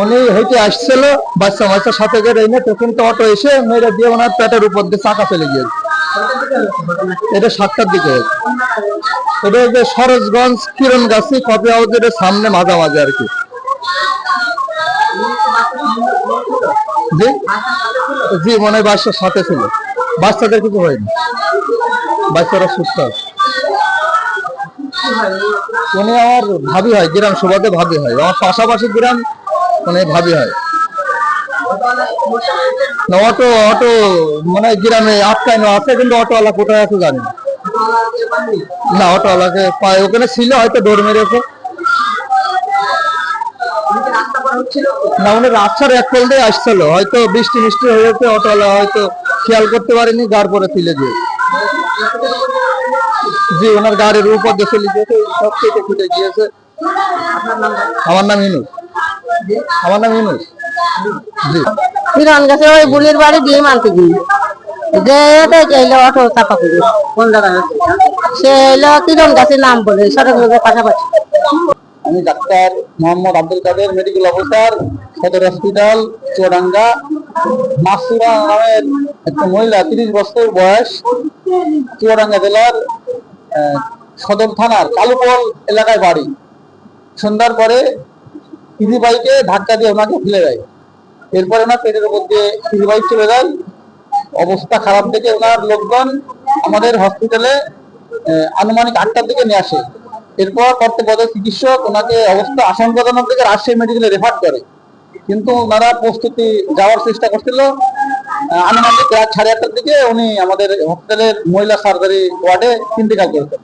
উনি হেঁটে আসছিল, বাচ্চা বাচ্চার সাথে করে এনে তখন তো অটো এসে মেয়েরা দিয়ে ওনার পেটের উপর দিয়ে চাকা ফেলে গিয়েছে এটা সাতটার দিকে। এটা যে সরোজগঞ্জ কিরণগাছি কপি হাউসের সামনে মাঝামাঝি আর কি। জি? জি, মনে হয় বাচ্চার সাথে ছিল। বাচ্চাদের কিছু হয়নি। বাচ্চারা সুস্থ আছে। উনি আমার ভাবি হয়, গ্রাম সভাতে ভাবি হয়। আমার পাশাপাশি গ্রাম মানে ভাবি হয়। না, অটো অটো মানে গ্রামে আটকানো আছে, কিন্তু অটোওয়ালা কোথায় আছে জানি না। না, অটোওয়ালাকে পায়। ওখানে ছিল হয়তো, দৌড় মেরেছে। না, উনি রাস্তার এক কোল দিয়ে আসছিল। হয়তো বৃষ্টি মিষ্টি হয়েছে, অটোওয়ালা হয়তো খেয়াল করতে পারেনি গার পরে ফেলে দিয়ে। জি, ওনার গাড়ির উপর দিয়ে চলে সব কেটে ফুটে গিয়েছে। আমার নাম ইনুস। আমার নাম ইনুস। জি। কিরণ গেছে ওই বুলির বাড়ি ডিম আনতে গিয়ে। যে এটা অটো চাপা করে। কোন জায়গায় সে এলো কিরণ গাছের নাম বলে সড়ক রোগের পাশাপাশি। আমি ডাক্তার মোহাম্মদ আব্দুল কাদের মেডিকেল অফিসার সদর হসপিটাল চুয়াডাঙ্গা। মাসুরা নামের একটা মহিলা তিরিশ বছর বয়স চুয়াডাঙ্গা জেলার সদর থানার কালুপল এলাকায় বাড়ি। সন্ধ্যার পরে ইজি বাইকে ধাক্কা দিয়ে ওনাকে ফেলে দেয়। এরপরে ওনার পেটের উপর দিয়ে ইজি বাইক চলে যায়। অবস্থা খারাপ দেখে ওনার লোকজন আমাদের হসপিটালে আনুমানিক আটটার দিকে নিয়ে আসে। এরপর কর্তব্যরত চিকিৎসক ওনাকে অবস্থা আশঙ্কাজনক দিকে রাজশাহী মেডিকেলে রেফার করে। কিন্তু ওনারা প্রস্তুতি যাওয়ার চেষ্টা করছিল। আনুমানিক রাত সাড়ে আটটার দিকে উনি আমাদের হসপিটালের মহিলা সার্জারি ওয়ার্ডে ইন্তেকাল করেছেন।